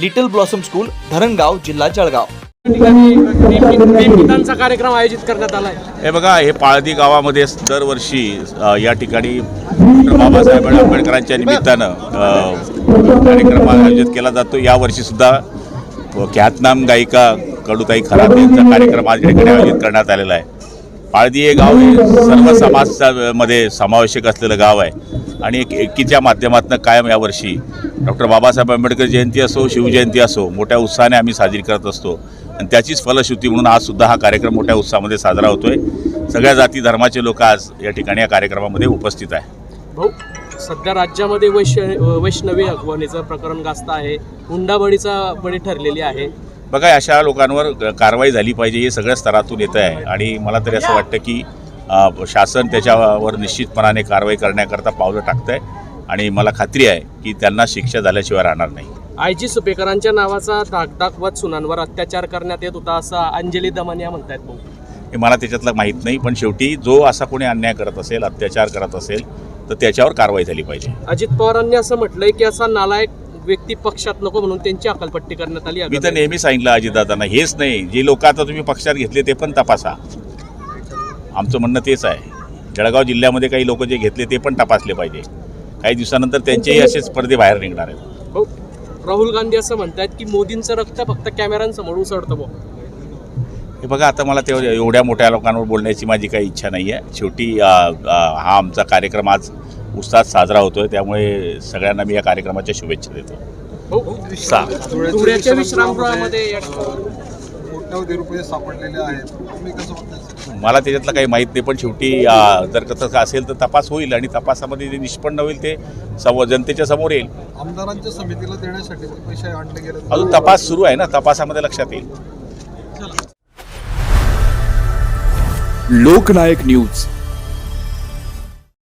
Little blossom school Dharangaon जिल्हा जळगाव. ठिकाणी कार्यक्रम आयोजित करण्यात आला हे बघा हे पाळदी गावामध्ये दरवर्षी अ, या ठिकाणी डॉक्टर बाबासाहेब आंबेडकरांच्या निमित्तानं अ, कार्यक्रम आयोजित केला जातो. यावर्षी सुद्धा ख्यातनाम गायिका कडुताई खरात यांचा कार्यक्रम आज या ठिकाणी आयोजित करण्यात आलेला आहे. पाळदी हे गाव हे सर्व समाजामध्ये समावेशक असलेलं गाव आहे. आणि एक एकीच्या माध्यमातून कायम यावर्षी डॉक्टर बाबासाहेब आंबेडकर जयंती असो शिवजयंती असो मोठ्या उत्साहाने आम्ही साजरी करत असतो. आणि त्याचीच फलश्रुती म्हणून आज सुद्धा हा कार्यक्रम मोठ्या उत्साहामध्ये साजरा होतोय. सगळ्या जाती धर्माचे लोक आज या ठिकाणी या कार्यक्रमामध्ये उपस्थित आहे भाऊ सध्या राज्यामध्ये वैश्य वैष्णवी अगवणीचं प्रकरण गाजत आहे. हुंडाबळीचा बळी ठरलेली आहे. बघा अशा लोकांवर कारवाई झाली पाहिजे हे सगळ्या स्तरातून येतं आहे. आणि मला तरी असं वाटतं की शासन त्याच्यावर निश्चितपणाने कारवाई करण्याकरता पावलं टाकतं आहे आणि मला खात्री आहे की त्यांना शिक्षा झाल्याशिवाय राहणार नाही. आय जी सुपेकरांच्या नावाचा धाक दाखवत सुनांवर अत्याचार करण्यात येत होता असं अंजली दमनिया म्हणतायत भाऊ. हे मला त्याच्यातलं माहीत नाही पण शेवटी जो असा कोणी अन्याय करत असेल अत्याचार करत असेल तर त्याच्यावर कारवाई झाली पाहिजे. अजित पवारांनी असं म्हटलंय की असा नालायक व्यक्ती पक्षात नको म्हणून त्यांची अकलपट्टी करण्यात आली मी तर नेहमी सांगितलं अजितदादांना हेच नाही जे लोक आता तुम्ही पक्षात घेतले ते पण तपासा. आमचं म्हणणं तेच आहे. जळगाव जिल्ह्यामध्ये काही लोक जे घेतले ते पण तपासले पाहिजे. काही दिवसानंतर त्यांचेही असेच पडदे बाहेर निघणार आहेत. भाऊ राहुल गांधी असं म्हणतायत की मोदींचं रक्त फक्त कॅमेऱ्यांसमोर उसळतं भाऊ हे बघा आता मला तेवढ्या एवढ्या मोठ्या लोकांवर बोलण्याची माझी काही इच्छा नाही आहे. शेवटी हा आमचा कार्यक्रम आज उत्साहात साजरा होतो आहे त्यामुळे सगळ्यांना मी या कार्यक्रमाच्या शुभेच्छा देतो. धुळ्याच्या विश्रामगृहामध्ये कोट्यावधी रुपये सापडलेले आहेत. तुम्ही कसं बघताय मला त्याच्यातलं काही माहीत नाही पण शेवटी जर कसं असेल तर तपास होईल आणि तपासामध्ये जे निष्पन्न होईल ते समोर जनतेच्या समोर येईल. आमदारांच्या समितीला देण्यासाठी ते पैसे आणले गेले अजून तपास सुरू आहे ना? तपासामध्ये लक्षात येईल. लोकनायक न्यूज.